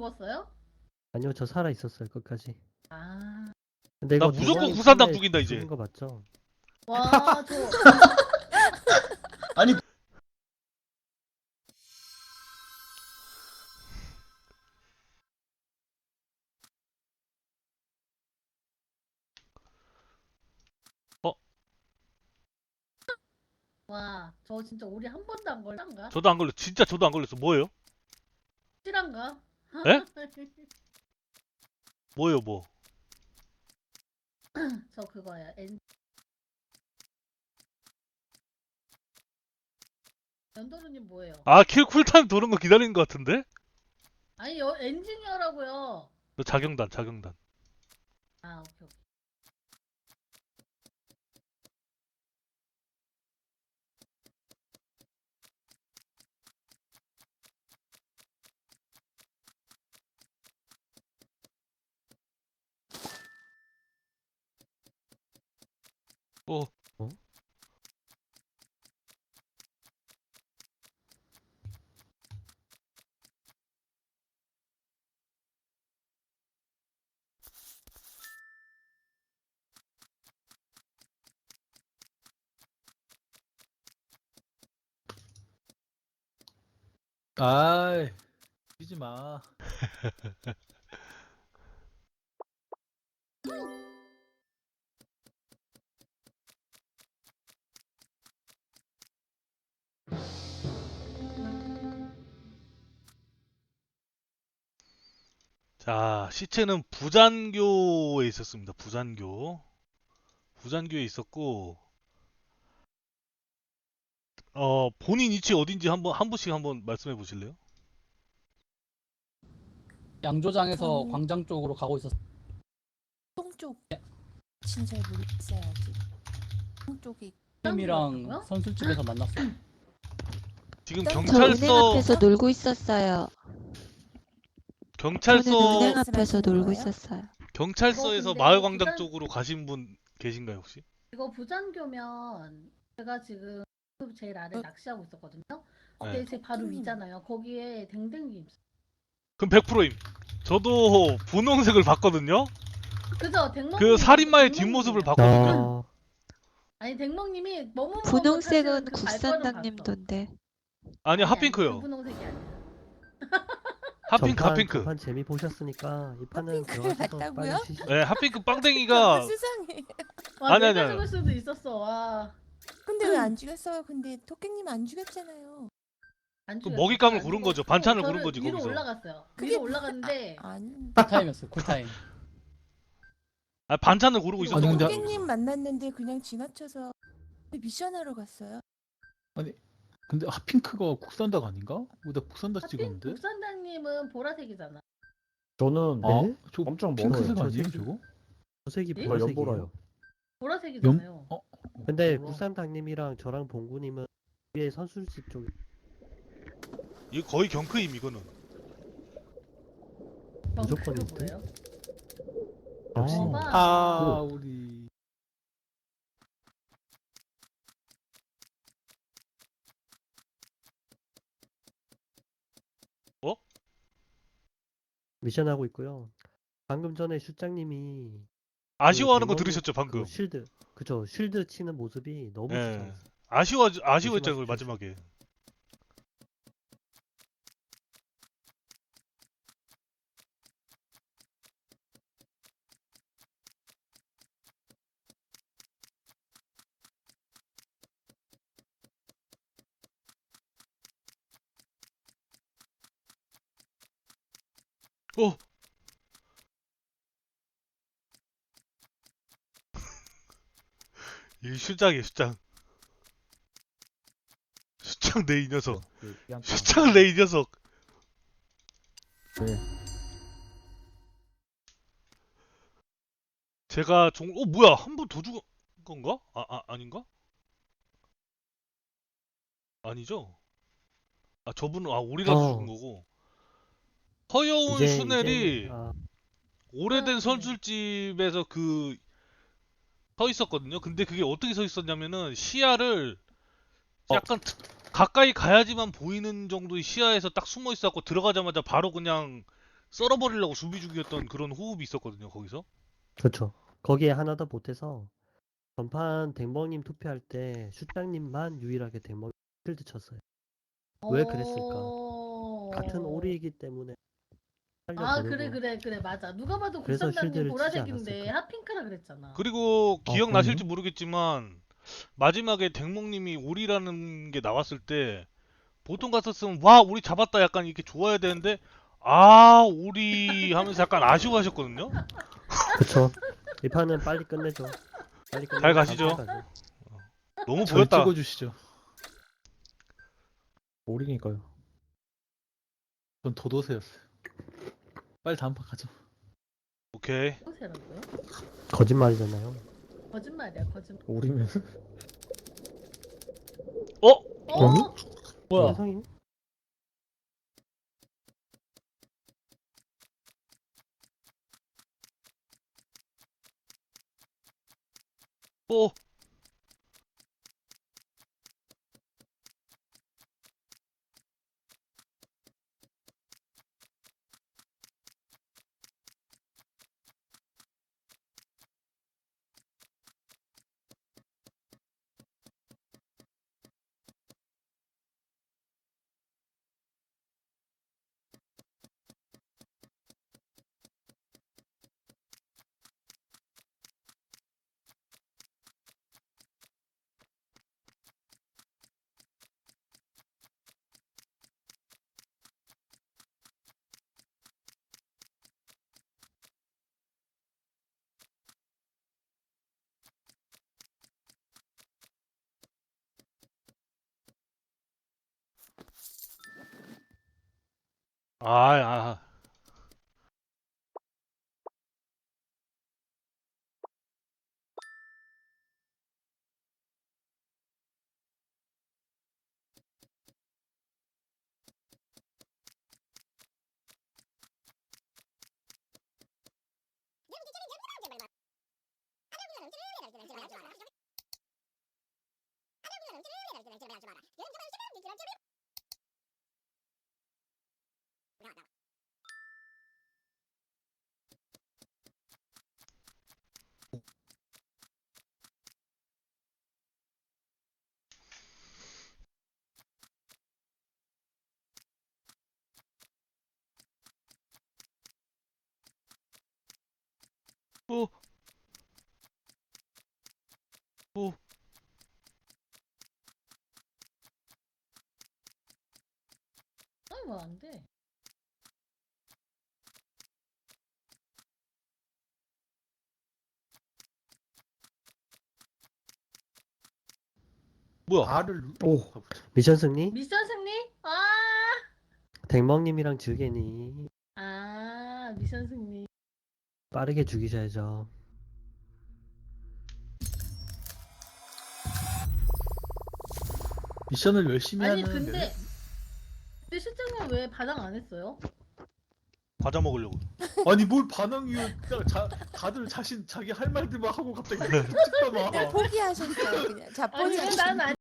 죽었어요? 아니요, 저 살아 있었어요, 끝까지. 아. 근데 나 무조건 대장이 구산당 처음에 죽인다, 이제. 죽은 거 맞죠? 와, 저. 아니 와, 저 진짜 우리 한 번도 안 걸란가? 저도 안 걸렸어. 진짜 저도 안 걸렸어. 뭐예요? 실한가? 에? 뭐예요, 뭐? 저 그거예요. 엔... 연도르님 뭐예요? 아, 킬 쿨타임 도는 거 기다리는 것 같은데? 아니, 여, 엔지니어라고요. 너 자경단, 자경단. 아, 오케이, 오케이. 어, 아이 뛰지 마. 자, 시체는 부잔교에 있었습니다. 부잔교. 부잔교에 있었고, 어, 본인 위치 어딘지 한 번, 한 분씩 한번 말씀해 보실래요? 양조장에서 저는- 광장 쪽으로 가고 있었어. 똥쪽 진짜 모르겠어야지. 똥쪽이 햄이랑 뭐라고요? 선술집에서 만났어. 지금 저저 은행 경찰서, 앞에서 놀고 있었어요. 경찰서, 은행 앞에서 놀고? 있었어요. 경찰서에서 근데 마을광장 부산- 쪽으로 가신 분 계신가요, 혹시? 이거 부산교면 제가 지금 그 제일 아래 어? 낚시하고 있었거든요. 네. 근데 제 바로 음. 위잖아요. 거기에 댕댕이 있어. 그럼 100%임. 저도 분홍색을 봤거든요? 그죠? 댕멍. 그 살인마의 뒷모습을 봤거든요? 어, 아니 댕멍님이 너무 분홍색은 그 국산당님 돈데. 아니, 핫핑크요. 분홍색이 아니야. 핫핑크, 전판, 핫핑크. 전판 재미 보셨으니까 이 판은 핫핑크를 들어가셔서 봤다고요? 빨리 쉬시. 네, 핫핑크 빵댕이가 세상에. 와, 아니, 내가 아니, 죽을 수도 있었어. 와. 근데 왜 안 죽였어요? 근데 토끼님 안 죽였잖아요. 안 그 죽였어. 먹잇감을 안 고른 거죠. 반찬을 고른 거지, 위로 거기서. 올라갔어요. 그게 위로 올라갔는데 안. 쿨타임이었어. 쿨타임. 아, 반찬을 고르고 아니, 있었던 근데- 거죠. 토끼님 만났는데 그냥 지나쳐서 미션하러 갔어요. 근데 핫핑크가 국산닭 아닌가? 왜나 국산닭 하필 찍었는데? 국산당님은 보라색이잖아. 저는 아, 네? 저 엄청 핑크색 멀어요. 아니에요 저 저거? 저 색이 예? 저 보라색이에요. 연보라요. 보라색이잖아요. 어? 근데 몰라. 국산당님이랑 저랑 봉구님은 위에 선술집 쪽에 이거 거의 경크임, 이거는. 무조건 이거 있대. 역시 아. 아 우리 미션 하고 있고요. 방금 전에 슈장님이 아쉬워하는 거그 들으셨죠, 방금? 그 쉴드 그쵸 쉴드 치는 모습이 너무 예. 좋았어요. 아쉬워, 그 조심하십시오. 마지막에. 어! 이 슈장이에요, 슈장. 슈장 내 이 녀석. 슈장 내 이 녀석. 네. 제가 종, 어, 뭐야, 한 번 더 죽은 건가? 아, 아, 아닌가? 아니죠? 아, 저분은, 아, 우리라서 어. 죽은 거고. 허여운 이제 슈넬이 이제는, 아, 오래된 네. 선술집에서 그, 서 있었거든요. 근데 그게 어떻게 서 있었냐면은, 시야를 약간 트- 가까이 가야지만 보이는 정도의 시야에서 딱 숨어 있었고, 들어가자마자 바로 그냥 썰어버리려고 준비 중이었던 그런 호흡이 있었거든요 거기서 그렇죠. 거기에 하나 더 보태서 전판 댕멍님 투표할 때 슈장님만 유일하게 댕멍 필드 쳤어요. 왜 그랬을까? 어... 같은 오리이기 때문에 아. 그래 그래 그래 맞아 누가 봐도 그래서 국산당님 쉴드를 치지 보라색인데 않았을까? 핫핑크라 그랬잖아 그리고 어, 기억나실지? 모르겠지만 마지막에 댕몽님이 오리라는 게 나왔을 때 보통 같았으면 와 오리 잡았다 약간 이렇게 좋아야 되는데 아 오리 하면서 약간 아쉬워하셨거든요 그쵸. 이 판은 빨리 끝내죠. 빨리 끝내고 잘 가시죠. 가죠. 너무 절 보였다 찍어주시죠. 오리니까요. 전 도도새였어요. 빨리 다음 판 가죠. 오케이? 거짓말이잖아요. 거짓말이야 거짓말 오리면 어? 어? 뭐야? 세상에. 어? 아, 아. 어? 아니 뭐 안돼 뭐야? R을 누... 오. 미션 승리? 미션 승리? 아, 댕멍님이랑 즐개니 아 미션 승리 빠르게 죽이셔야죠. 미션을 열심히 아니 하는 근데 근데 실장님 왜 반항 안 했어요? 과자 먹으려고. 아니 뭘 반항이 그냥 자, 다들 자신 자기 할 말들만 하고 갑자기 찍다 봐. 포기하셨어요 그냥 아니 자포자기 왜난